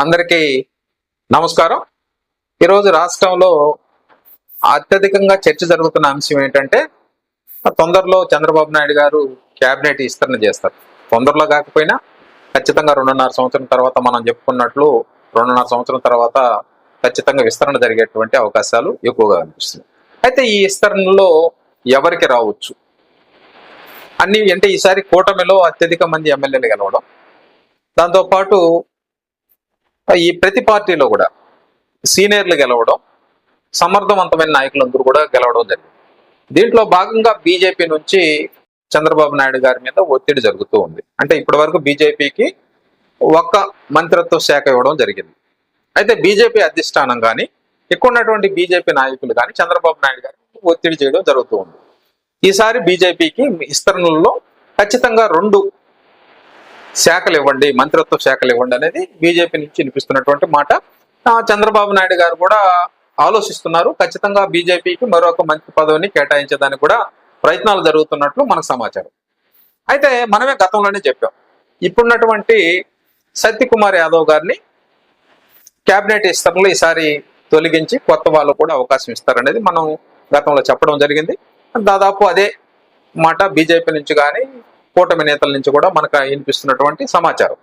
అందరికీ నమస్కారం. ఈరోజు రాష్ట్రంలో అత్యధికంగా చర్చ జరుగుతున్న అంశం ఏంటంటే తొందరలో చంద్రబాబు నాయుడు గారు క్యాబినెట్ విస్తరణ చేస్తారు. తొందరలో కాకపోయినా ఖచ్చితంగా రెండున్నర సంవత్సరం తర్వాత మనం చెప్పుకున్నట్లు రెండున్నర సంవత్సరం తర్వాత ఖచ్చితంగా విస్తరణ జరిగేటువంటి అవకాశాలు ఎక్కువగా అనిపిస్తుంది అయితే ఈ విస్తరణలో ఎవరికి రావచ్చు? అన్ని అంటే ఈసారి కూటమిలో అత్యధిక మంది ఎమ్మెల్యేలు గెలవడం దాంతోపాటు ఈ ప్రతి పార్టీలో కూడా సీనియర్లు గెలవడం సమర్థవంతమైన నాయకులందరూ కూడా గెలవడం జరిగింది. దీంట్లో భాగంగా బీజేపీ నుంచి చంద్రబాబు నాయుడు గారి మీద ఒత్తిడి జరుగుతూ ఉంది. అంటే ఇప్పటి వరకు బీజేపీకి ఒక్క మంత్రిత్వ శాఖ ఇవ్వడం జరిగింది. అయితే బీజేపీ అధిష్టానం కానీ ఎక్కువ ఉన్నటువంటి బీజేపీ నాయకులు కానీ చంద్రబాబు నాయుడు గారికి ఒత్తిడి చేయడం జరుగుతూ ఉంది. ఈసారి బీజేపీకి విస్తరణలో ఖచ్చితంగా రెండు శాఖలు ఇవ్వండి మంత్రిత్వ శాఖలు ఇవ్వండి అనేది బీజేపీ నుంచి వినిపిస్తున్నటువంటి మాట. చంద్రబాబు నాయుడు గారు కూడా ఆలోచిస్తున్నారు. ఖచ్చితంగా బీజేపీకి మరొక మంత్రి పదవిని కేటాయించడానికి కూడా ప్రయత్నాలు జరుగుతున్నట్లు మనకు సమాచారం. అయితే మనమే గతంలోనే చెప్పాం. ఇప్పుడున్నటువంటి సత్యకుమార్ యాదవ్ గారిని కేబినెట్ విస్తరణలో ఈసారి తొలగించి కొత్త వాళ్ళు కూడా అవకాశం ఇస్తారనేది మనం గతంలో చెప్పడం జరిగింది. దాదాపు అదే మాట బీజేపీ నుంచి కానీ కూటమి నేతల నుంచి కూడా మనకు వినిపిస్తున్నటువంటి సమాచారం.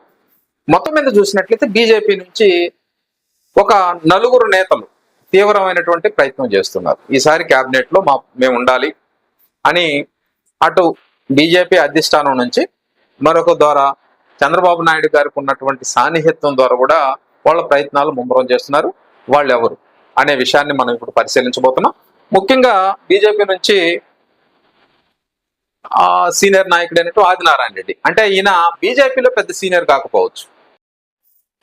మొత్తం మీద చూసినట్లయితే బీజేపీ నుంచి ఒక నలుగురు నేతలు తీవ్రమైనటువంటి ప్రయత్నం చేస్తున్నారు. ఈసారి క్యాబినెట్లో మా మేము ఉండాలి అని అటు బీజేపీ అధిష్టానం నుంచి మరొక ద్వారా చంద్రబాబు నాయుడు గారికి ఉన్నటువంటి సాన్నిహిత్యం ద్వారా కూడా వాళ్ళ ప్రయత్నాలు ముమ్మరం చేస్తున్నారు. వాళ్ళు ఎవరు అనే విషయాన్ని మనం ఇప్పుడు పరిశీలించబోతున్నాం. ముఖ్యంగా బీజేపీ నుంచి సీనియర్ నాయకుడు అయినట్టు ఆదినారాయణ రెడ్డి. అంటే ఈయన బీజేపీలో పెద్ద సీనియర్ కాకపోవచ్చు.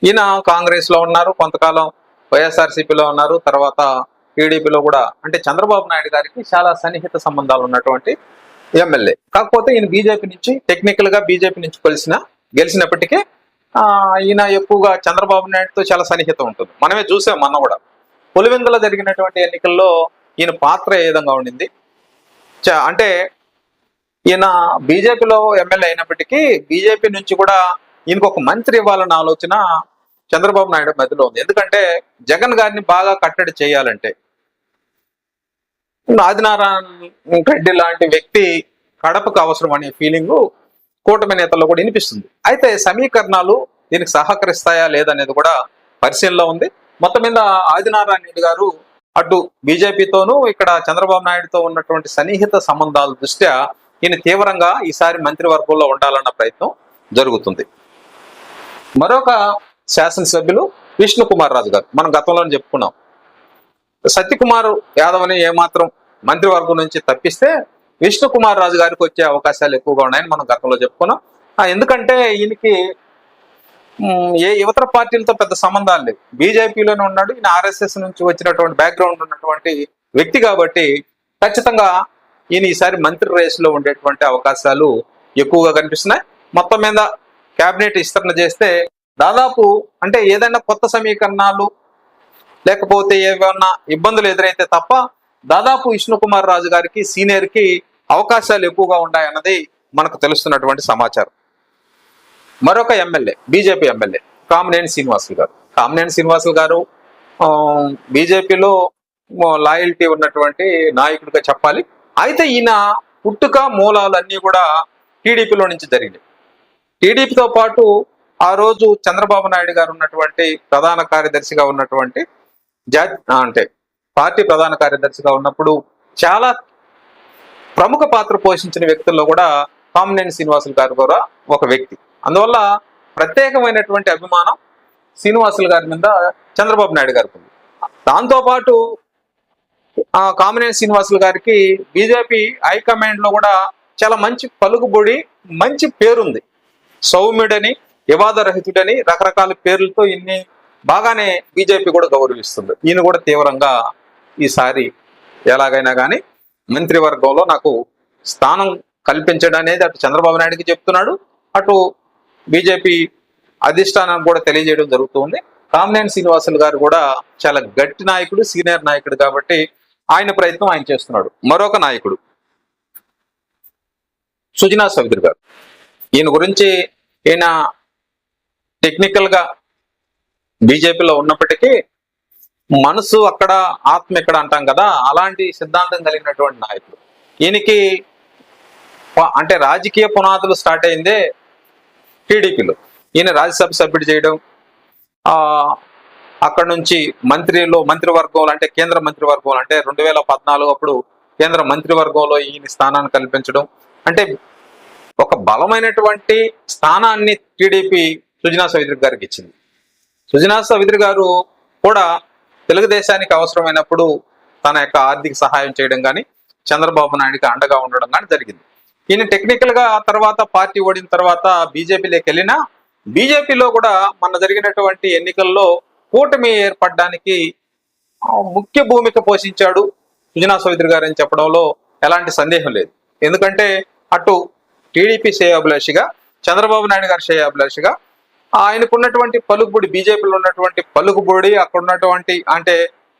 ఈయన కాంగ్రెస్లో ఉన్నారు కొంతకాలం వైఎస్ఆర్సీపీలో ఉన్నారు తర్వాత టీడీపీలో కూడా అంటే చంద్రబాబు నాయుడు గారికి చాలా సన్నిహిత సంబంధాలు ఉన్నటువంటి ఎమ్మెల్యే. కాకపోతే ఈయన బీజేపీ నుంచి టెక్నికల్గా బీజేపీ నుంచి కలిసిన గెలిచినప్పటికీ ఈయన ఎక్కువగా చంద్రబాబు నాయుడుతో చాలా సన్నిహితం ఉంటుంది. మనమే చూసాం మొన్న కూడా. పులివెందులో జరిగినటువంటి ఎన్నికల్లో ఈయన పాత్ర ఏ విధంగా ఉండింది? చ- అంటే ఈయన బీజేపీలో ఎమ్మెల్యే అయినప్పటికీ బీజేపీ నుంచి కూడా ఈయనకు ఒక మంత్రి ఇవ్వాలన్న ఆలోచన చంద్రబాబు నాయుడు మధ్యలో ఉంది. ఎందుకంటే జగన్ గారిని బాగా కట్టడి చేయాలంటే ఆదినారాయణ రెడ్డి లాంటి వ్యక్తి కడపకు అవసరం అనే ఫీలింగ్ కూటమి నేతల్లో కూడా వినిపిస్తుంది. అయితే సమీకరణాలు దీనికి సహకరిస్తాయా లేదనేది కూడా పరిశీలనలో ఉంది. మొత్తం మీద ఆదినారాయణ రెడ్డి గారు అటు బీజేపీతోనూ ఇక్కడ చంద్రబాబు నాయుడుతో ఉన్నటువంటి సన్నిహిత సంబంధాల దృష్ట్యా ఈయన తీవ్రంగా ఈసారి మంత్రివర్గంలో ఉండాలన్న ప్రయత్నం జరుగుతుంది. మరొక శాసనసభ్యులు విష్ణు కుమార్ రాజు గారు. మనం గతంలోనే చెప్పుకున్నాం. సత్యకుమార్ యాదవ్ అని ఏమాత్రం మంత్రివర్గం నుంచి తప్పిస్తే విష్ణు కుమార్ రాజు గారికి వచ్చే అవకాశాలు ఎక్కువగా ఉన్నాయని మనం గతంలో చెప్పుకున్నాం. ఎందుకంటే ఈయనకి ఏ ఇతర పార్టీలతో పెద్ద సంబంధాలు లేవు. బీజేపీలోనే ఉన్నాడు ఈయన ఆర్ఎస్ఎస్ నుంచి వచ్చినటువంటి బ్యాక్గ్రౌండ్ ఉన్నటువంటి వ్యక్తి కాబట్టి ఖచ్చితంగా ఈయన ఈసారి మంత్రి రేసులో ఉండేటువంటి అవకాశాలు ఎక్కువగా కనిపిస్తున్నాయి. మొత్తం మీద కేబినెట్ విస్తరణ చేస్తే దాదాపు అంటే ఏదైనా కొత్త సమీకరణాలు లేకపోతే ఏమన్నా ఇబ్బందులు ఎదురైతే తప్ప దాదాపు విష్ణుకుమార్ రాజు గారికి సీనియర్కి అవకాశాలు ఎక్కువగా ఉన్నాయన్నది మనకు తెలుస్తున్నటువంటి సమాచారం. మరొక MLA BJP MLA Kamineni Srinivasulu garu. Kamineni Srinivasulu గారు బీజేపీలో లాయల్టీ ఉన్నటువంటి నాయకుడిగా చెప్పాలి. అయితే ఈయన పుట్టుక మూలాలు అన్నీ కూడా టీడీపీలో నుంచి జరిగినాయి. టీడీపీతో పాటు ఆ రోజు చంద్రబాబు నాయుడు గారు ఉన్నటువంటి ప్రధాన కార్యదర్శిగా ఉన్నటువంటి జా అంటే పార్టీ ప్రధాన కార్యదర్శిగా ఉన్నప్పుడు చాలా ప్రముఖ పాత్ర పోషించిన వ్యక్తుల్లో కూడా కామినేని శ్రీనివాసులు గారు కూడా ఒక వ్యక్తి. అందువల్ల ప్రత్యేకమైనటువంటి అభిమానం శ్రీనివాసులు గారి మీద చంద్రబాబు నాయుడు గారికి ఉంది. దాంతోపాటు కామినేని శ్రీనివాసులు గారికి బీజేపీ హైకమాండ్లో కూడా చాలా మంచి పలుకుబడి మంచి పేరుంది. సౌమ్యుడని వివాదరహితుడని రకరకాల పేర్లతో ఇన్ని బాగానే బీజేపీ కూడా గౌరవిస్తుంది. ఈయన కూడా తీవ్రంగా ఈసారి ఎలాగైనా కానీ మంత్రివర్గంలో నాకు స్థానం కల్పించడం అనేది అటు చంద్రబాబు నాయుడుకి చెప్తున్నాడు. అటు బీజేపీ అధిష్టానానికి కూడా తెలియజేయడం జరుగుతుంది కామినేని శ్రీనివాసులు గారు కూడా చాలా గట్టి నాయకుడు సీనియర్ నాయకుడు కాబట్టి ఆయన ప్రయత్నం ఆయన చేస్తున్నాడు. మరొక నాయకుడు. సుజనా చౌదరి గారు. ఈయన గురించి ఈయన టెక్నికల్గా బీజేపీలో ఉన్నప్పటికీ మనసు అక్కడ ఆత్మ ఇక్కడ అంటాం కదా అలాంటి సిద్ధాంతం కలిగినటువంటి నాయకుడు. ఈయనకి అంటే రాజకీయ పునాదులు స్టార్ట్ అయిందే టీడీపీలో. ఈయన రాజ్యసభ సభ్యుడు చేయడం అక్కడ నుంచి మంత్రిలో మంత్రివర్గంలో అంటే కేంద్ర మంత్రివర్గంలో అంటే రెండు వేల పద్నాలుగు అప్పుడు కేంద్ర మంత్రివర్గంలో ఈయన స్థానాన్ని కల్పించడం. అంటే ఒక బలమైనటువంటి స్థానాన్ని టీడీపీ సుజనా సవిత్రి గారికి ఇచ్చింది. సుజనా సవిత్రి గారు కూడా తెలుగుదేశానికి అవసరమైనప్పుడు తన యొక్క ఆర్థిక సహాయం చేయడం కానీ చంద్రబాబు నాయుడుకి అండగా ఉండడం కానీ జరిగింది. ఈయన టెక్నికల్గా తర్వాత పార్టీ ఓడిన తర్వాత బీజేపీలోకి వెళ్ళినా బీజేపీలో కూడా మన జరిగినటువంటి ఎన్నికల్లో కూటమి ఏర్పడడానికి ముఖ్య భూమిక పోషించాడు సుజనా చౌదరి గారు అని చెప్పడంలో ఎలాంటి సందేహం లేదు. ఎందుకంటే అటు టీడీపీ శ్రేయాభిలాషిగా చంద్రబాబు నాయుడు గారి శ్రేయాభిలాషిగా ఆయనకున్నటువంటి పలుకుబడి బీజేపీలో ఉన్నటువంటి పలుకుబడి అక్కడ ఉన్నటువంటి అంటే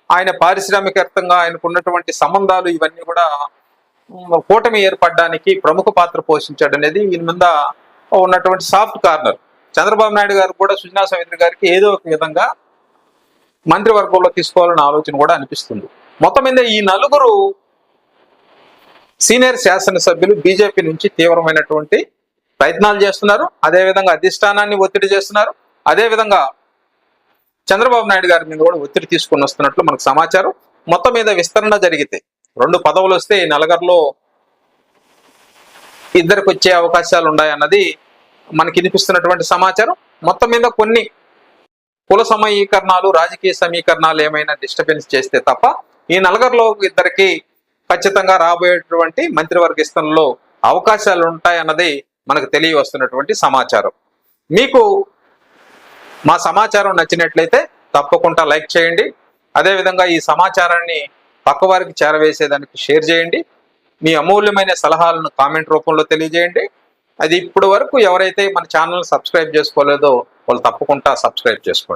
ఆయన పారిశ్రామికవేత్తంగా ఆయనకున్నటువంటి సంబంధాలు ఇవన్నీ కూడా కూటమి ఏర్పడడానికి ప్రముఖ పాత్ర పోషించాడు అనేది ఈయన మీద ఉన్నటువంటి సాఫ్ట్ కార్నర్. చంద్రబాబు నాయుడు గారు కూడా సుజనా సమిత్రి గారికి ఏదో ఒక విధంగా మంత్రివర్గంలో తీసుకోవాలనే ఆలోచన కూడా అనిపిస్తుంది. మొత్తం మీద ఈ నలుగురు సీనియర్ శాసనసభ్యులు బీజేపీ నుంచి తీవ్రమైనటువంటి ప్రయత్నాలు చేస్తున్నారు. అదేవిధంగా అధిష్టానాన్ని ఒత్తిడి చేస్తున్నారు. అదేవిధంగా చంద్రబాబు నాయుడు గారి మీద కూడా ఒత్తిడి తీసుకొని వస్తున్నట్లు మనకు సమాచారం. మొత్తం మీద విస్తరణ జరిగితే రెండు పదవులు వస్తే ఈ నలుగురిలో ఇద్దరికి వచ్చే అవకాశాలు ఉన్నాయన్నది మనకి వినిపిస్తున్నటువంటి సమాచారం. మొత్తం మీద కొన్ని కుల సమీకరణాలు రాజకీయ సమీకరణాలు ఏమైనా డిస్టర్బెన్స్ చేస్తే తప్ప ఈ నలుగురిలో ఇద్దరికి ఖచ్చితంగా రాబోయేటువంటి మంత్రివర్గ విస్తరణలో అవకాశాలు ఉంటాయన్నది మనకు తెలియవస్తున్నటువంటి సమాచారం. మీకు మా సమాచారం నచ్చినట్లయితే తప్పకుండా లైక్ చేయండి. అదేవిధంగా ఈ సమాచారాన్ని పక్కవారికి చేరవేసేదానికి షేర్ చేయండి. మీ అమూల్యమైన సలహాలను కామెంట్ రూపంలో తెలియజేయండి. అది ఇప్పటి వరకు ఎవరైతే మన ఛానల్ సబ్స్క్రైబ్ చేసుకోలేదో వాళ్ళు తప్పకుండా సబ్స్క్రైబ్ చేసుకోండి.